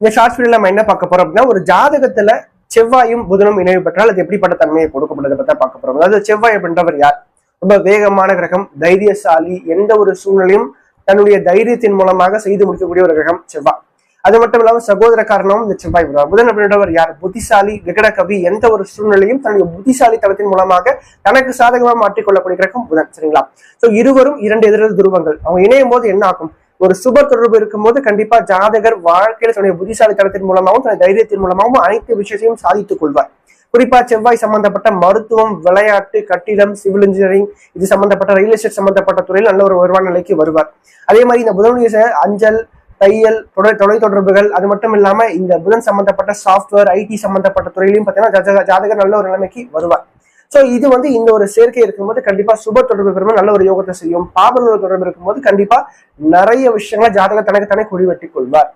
இந்த ஷார்ட் ஃபீல்ட்ல நம்ம என்ன பார்க்க போறோம் அப்படின்னா ஒரு ஜாதகத்துல செவ்வாயும் புதனும் இணைவு பெற்றால் அது எப்படிப்பட்ட தன்மையை கொடுக்கப்படுறதை பத்தி பார்க்க போறோம். அதாவது செவ்வாய் அப்படின்றவர் யார்? ரொம்ப வேகமான கிரகம் தைரியசாலி எந்த ஒரு சூழ்நிலையும் தன்னுடைய தைரியத்தின் மூலமாக செய்து முடிக்கக்கூடிய ஒரு கிரகம் செவ்வாய். அது மட்டும் இல்லாம சகோதர காரணமும் இந்த செவ்வாய் வருவார் புதன் அப்படின்றவர் யார்? புத்திசாலி விகட கவி எந்த ஒரு சூழ்நிலையும் தன்னுடைய புத்திசாலி தளத்தின் மூலமாக தனக்கு சாதகமாக மாற்றிக்கொள்ளக்கூடிய கிரகம் புதன் சரிங்களா? சோ இருவரும் இரண்டு எதிர் துருவங்கள். அவங்க இணையும் போது என்ன ஆகும்? ஒரு சுப தொடர்பு இருக்கும்போது கண்டிப்பா ஜாதகர் வாழ்க்கையில தன்னுடைய புத்திசாலித்தனத்தின் மூலமாகவும் தன்னுடைய தைரியத்தின் மூலமாகவும் அனைத்து விஷயத்தையும் சாதித்துக் கொள்வார். குறிப்பா செவ்வாய் சம்பந்தப்பட்ட மருத்துவம் விளையாட்டு கட்டிடம் சிவில் இன்ஜினியரிங் இது சம்பந்தப்பட்ட ரியல் எஸ்டேட் சம்பந்தப்பட்ட துறையில் நல்ல ஒரு வருமான நிலைக்கு வருவார். அதே மாதிரி இந்த புதனுடைய அஞ்சல் தையல் தொலை தொடர்புகள் அது மட்டும் இல்லாம இந்த புதன் சம்பந்தப்பட்ட சாஃப்ட்வேர் ஐடி சம்பந்தப்பட்ட துறையிலையும் பார்த்தீங்கன்னா ஜாதக- ஜாதகர் நல்ல ஒரு நிலைமைக்கு வருவார். சோ இது வந்து இந்த ஒரு சேர்க்கை இருக்கும்போது கண்டிப்பா சுப தொடர்பு பெறும்போது நல்ல ஒரு யோகத்தை செய்யும். பாபநூல் தொடர்பு இருக்கும்போது கண்டிப்பா நிறைய விஷயங்களை ஜாதக தனக்கு தானே குடிவெட்டி கொள்வார்.